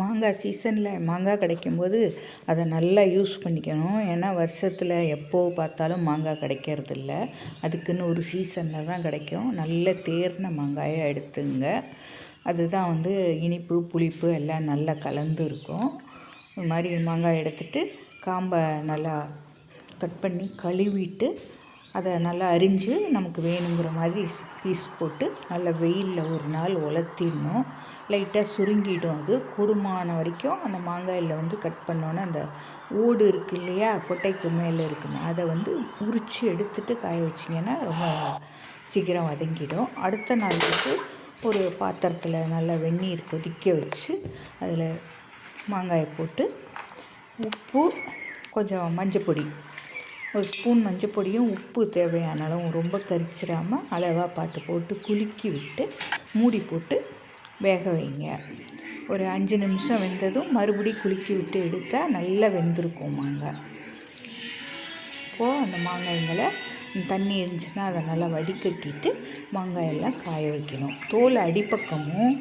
மாங்காய் சீசனில் மாங்காய் கிடைக்கும்போது அதை நல்லா யூஸ் பண்ணிக்கணும். ஏன்னா வருஷத்தில் எப்போ பார்த்தாலும் மாங்காய் கிடைக்கிறது இல்லை அதுக்குன்னு ஒரு சீசனில் தான் கிடைக்கும். நல்ல தேர்ன மாங்காயை எடுத்துங்க. அதுதான் வந்து இனிப்பு புளிப்பு எல்லாம் நல்லா கலந்து இருக்கும். இது மாதிரி மாங்காய் எடுத்துட்டு காம்பை நல்லா கட் பண்ணி கழுவிட்டு அதை நல்லா அரிஞ்சு நமக்கு வேணுங்கிற மாதிரி பீஸ் போட்டு நல்லா வெயிலில் ஒரு நாள் உலர்த்திடணும். லைட்டாக சுருங்கிடும் அது. கூடுமான வரைக்கும் அந்த மாங்காயில் வந்து கட் பண்ணோன்னே அந்த ஓடு இருக்கு இல்லையா? கொட்டைக்கு மேலே இருக்குமே அதை வந்து உரித்து எடுத்துட்டு காய வச்சிங்கன்னா ரொம்ப சீக்கிரம் வதங்கிடும். அடுத்த நாள் வந்து ஒரு பாத்திரத்தில் நல்லா வெந்நீர் கொதிக்க வச்சு அதில் மாங்காயை போட்டு உப்பு கொஞ்சம் மஞ்சப்பொடி ஒரு ஸ்பூன் மஞ்சள் பொடியும் உப்பு தேவையான அளவு ரொம்ப கரிச்சிடாமல் அளவாக பார்த்து போட்டு குலுக்கி விட்டு மூடி போட்டு வேக வைங்க. ஒரு அஞ்சு நிமிஷம் வெந்ததும் மறுபடி குலுக்கி விட்டு எடுத்தால் நல்லா வெந்திருக்கும் மாங்காய் இப்போது அந்த மாங்காய்களை தண்ணி இருந்துச்சுன்னா அதை நல்லா வடிகட்டிட்டு மாங்காயெல்லாம் காய வைக்கணும். தோல் அடிப்பக்கமும்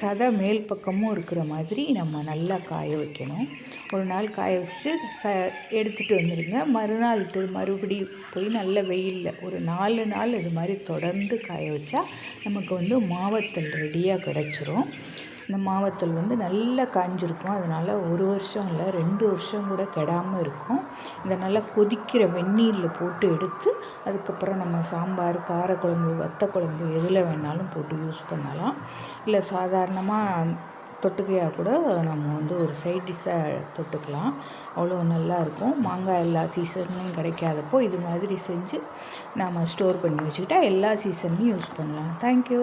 சதை மேல் பக்கமும் இருக்கிற மாதிரி நம்ம நல்லா காய வைக்கணும். ஒரு நாள் காய வச்சு ச எடுத்துகிட்டு வந்துடுங்க மறுநாள் திரு மறுபடி போய் நல்ல வெயிலில் ஒரு நாலு நாள் இது மாதிரி தொடர்ந்து காய வச்சா நமக்கு வந்து மாவத்தல் ரெடியாக கிடச்சிரும். இந்த மாவத்தல் வந்து நல்லா காஞ்சிருக்கும். அதனால் ஒரு வருஷம் இல்லை ரெண்டு வருஷம் கூட கெடாமல் இருக்கும். இதை நல்லா கொதிக்கிற வெந்நீரில் போட்டு எடுத்து அதுக்கப்புறம் நம்ம சாம்பார் காரக்குழம்பு வத்த குழம்பு எதில் வேணாலும் போட்டு யூஸ் பண்ணலாம். இல்லை சாதாரணமாக தொட்டுக்கையாக கூட நம்ம வந்து ஒரு சைட் டிஷ்ஷாக தொட்டுக்கலாம். அவ்வளோ நல்லாயிருக்கும் மாங்காய் எல்லா சீசன்லையும் கிடைக்காதப்போ இது மாதிரி செஞ்சு நாம் ஸ்டோர் பண்ணி வச்சுக்கிட்டா எல்லா சீசன்லையும் யூஸ் பண்ணலாம். தேங்க்யூ